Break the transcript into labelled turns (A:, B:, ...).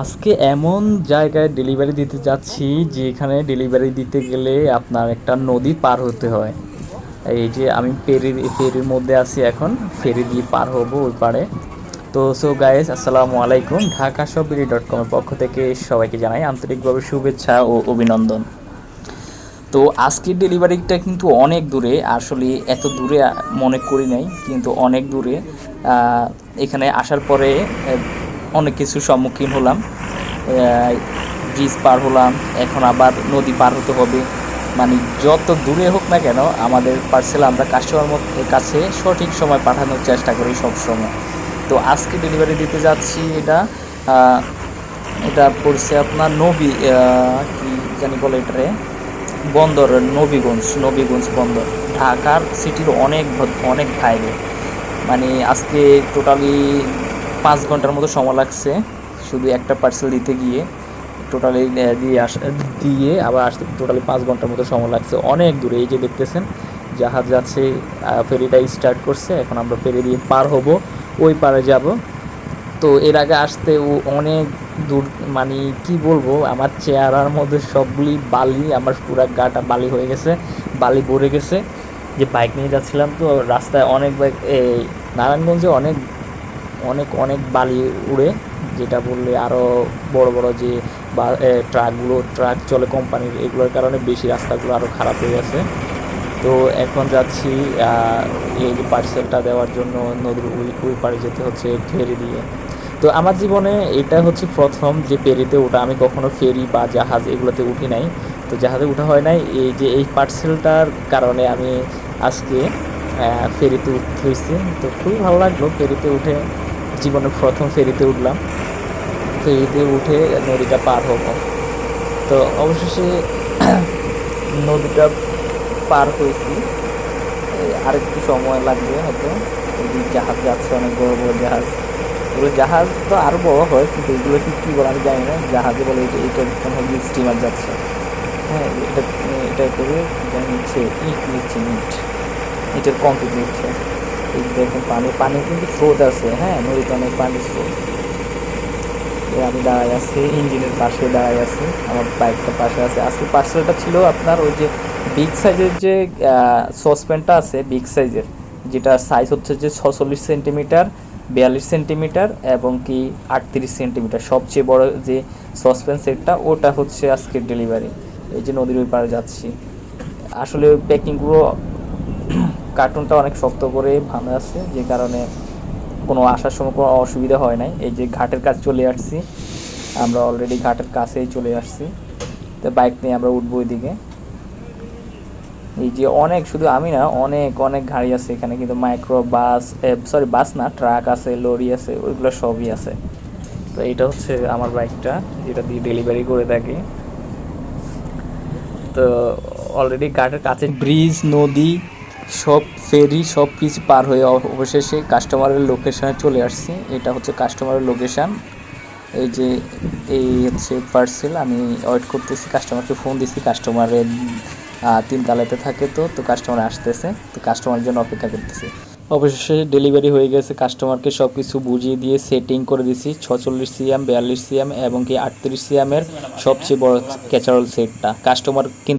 A: আজকে এমন জায়গায় ডেলিভারি দিতে যাচ্ছি যেখানে ডেলিভারি দিতে গেলে আপনার একটা নদী পার হতে হয়। এই যে আমি ফেরি ফেরির মধ্যে আছি এখন, ফেরি দিয়ে পার হব ওই পারে। তো সো গাইস আসসালামু আলাইকুম। ঢাকা সবিরি ডট কমের পক্ষ থেকে সবাইকে জানাই আন্তরিকভাবে শুভেচ্ছা ও অভিনন্দন। তো, আজকের ডেলিভারিটা কিন্তু অনেক দূরে, আসলে এত দূরে মনে করি নাই, কিন্তু অনেক দূরে। এখানে আসার পরে অনেক কিছু সম্মুখীন হলাম। ব্রিজ পার হলাম, এখন আবার নদী পার হতে হবে। মানে যত দূরে হোক না কেন, আমাদের পার্সেল আমরা কাস্টমার কাছে সঠিক সময় পাঠানোর চেষ্টা করি সব সময় তো আজকে ডেলিভারি দিতে যাচ্ছি এটা এটা পড়ছে আপনার নবী কি জানি বলে এটারে? বন্দর, নবীগঞ্জ নবীগঞ্জ বন্দর। ঢাকার সিটির অনেক অনেক বাইরে মানে আজকে টোটালি পাঁচ ঘণ্টার মতো সময় লাগছে। শুধু একটা পার্সেল দিতে গিয়ে টোটালি দিয়ে আস, দিয়ে আবার আসতে টোটালি পাঁচ ঘণ্টার মতো সময় লাগছে। অনেক দূরে, এই যে দেখতেছেন, জাহাজ যাচ্ছে ফেরিটা স্টার্ট করছে, এখন আমরা ফেরি দিয়ে পার হব, ওই পারে যাব। তো এর আগে আসতে ও অনেক দূর মানে কি বলব, আমার চেহারার মধ্যে সবগুলি বালি, আমার পুরা গাটা বালি হয়ে গেছে, বালি ভরে গেছে। যে বাইক নিয়ে যাচ্ছিলাম তো, রাস্তায় অনেক বাইক এই নারায়ণগঞ্জে অনেক অনেক অনেক বালি উড়ে, যেটা বললে আরও বড় বড় যে বা ট্রাকগুলো, ট্রাক চলে কোম্পানির, এগুলোর কারণে বেশি রাস্তাগুলো আরও খারাপ হয়ে গেছে। তো এখন যাচ্ছি এই পার্সেলটা দেওয়ার জন্য নদীর ওই ওই পাড়ে যেতে হচ্ছে ফেরি দিয়ে। তো আমার জীবনে এটা হচ্ছে প্রথম যে ফেরিতে ওঠা। আমি কখনো ফেরি বা জাহাজ এগুলোতে উঠি নাই। তো জাহাজে উঠা হয় নাই। এই যে এই পার্সেলটার কারণে আমি আজকে ফেরিতে উঠতে হয়েছি তো খুবই ভালো লাগল ফেরিতে উঠে। জীবনের প্রথম ফেরিতে উঠলাম। ফেরিতে উঠে নদীটা পার হব। তো অবশেষে নদীটা পার হয়েছি। এই আরেকটু সময় লাগবে হয়তো। জাহাজ যাচ্ছে, অনেক বড় বড় জাহাজ। এগুলো জাহাজ তো আরও বড় হয়, কিন্তু এগুলো কি কী বলে আমি জানি না। জাহাজে বলে এটা এটা কোনো স্টিমার যাচ্ছে। হ্যাঁ এটা এটা করে নিচ্ছে ইট নিচ্ছে ইট ইটের কমপ্লিট নিচ্ছে। দেখুন পানি পানি কিন্তু স্রোত আছে হ্যাঁ নদীতে অনেক পানি স্রোত। আমি দাঁড়াই আছি, ইঞ্জিনের পাশে দাঁড়াই আছি, আমার বাইকটা পাশে আছে। আজকে পার্সেলটা ছিল আপনার ওই যে বিগ সাইজের যে সসপ্যানটা আছে বিগ সাইজের যেটা সাইজ হচ্ছে যে ছচল্লিশ সেন্টিমিটার, বিয়াল্লিশ সেন্টিমিটার এবং কি আটত্রিশ সেন্টিমিটার। সবচেয়ে বড় যে সসপ্যান সেটটা ওটা হচ্ছে আজকের ডেলিভারি এই যে নদীর ওই পাড়ে যাচ্ছি। আসলে ওই প্যাকিংগুলো কার্টুনটা অনেক শক্ত করে ভাঙা আছে, যে কারণে কোনো আসার সময় কোনো অসুবিধা হয় নাই। এই যে ঘাটের কাজ চলে আসছি, আমরা অলরেডি ঘাটের কাছেই চলে আসছি। তো বাইক নিয়ে আমরা উঠবো ওইদিকে। এই যে অনেক, শুধু আমি না, অনেক অনেক গাড়ি আছে এখানে, কিন্তু মাইক্রো বাস সরি বাস না ট্রাক আছে লরি আছে, ওইগুলো সবই আছে। তো এটা হচ্ছে আমার বাইকটা যেটা দিয়ে ডেলিভারি করে থাকি। তো অলরেডি ঘাটের কাছে ব্রিজ নদী সব ফেরি, সব কিছু পার হয়ে অবশেষে কাস্টমারের লোকেশানে চলে আসছি। এটা হচ্ছে কাস্টমারের লোকেশান এই যে, এই হচ্ছে পার্সেল আমি ওয়েট করতেছি কাস্টমারকে ফোন দিছি কাস্টমারের তিন তালাতে থাকে তো তো কাস্টমার আসতেছে, তো কাস্টমারের জন্য অপেক্ষা করতেছি। অবশেষে ডেলিভারি হয়ে গেছে কাস্টমারকে সব কিছু বুঝিয়ে দিয়ে সেটিং করে দিছি, ছচল্লিশ সিএম বিয়াল্লিশ সিএম এবং কি আটত্রিশ সিএমের সবচেয়ে বড় ক্যাচারল সেটটা কাস্টমার কিন্তু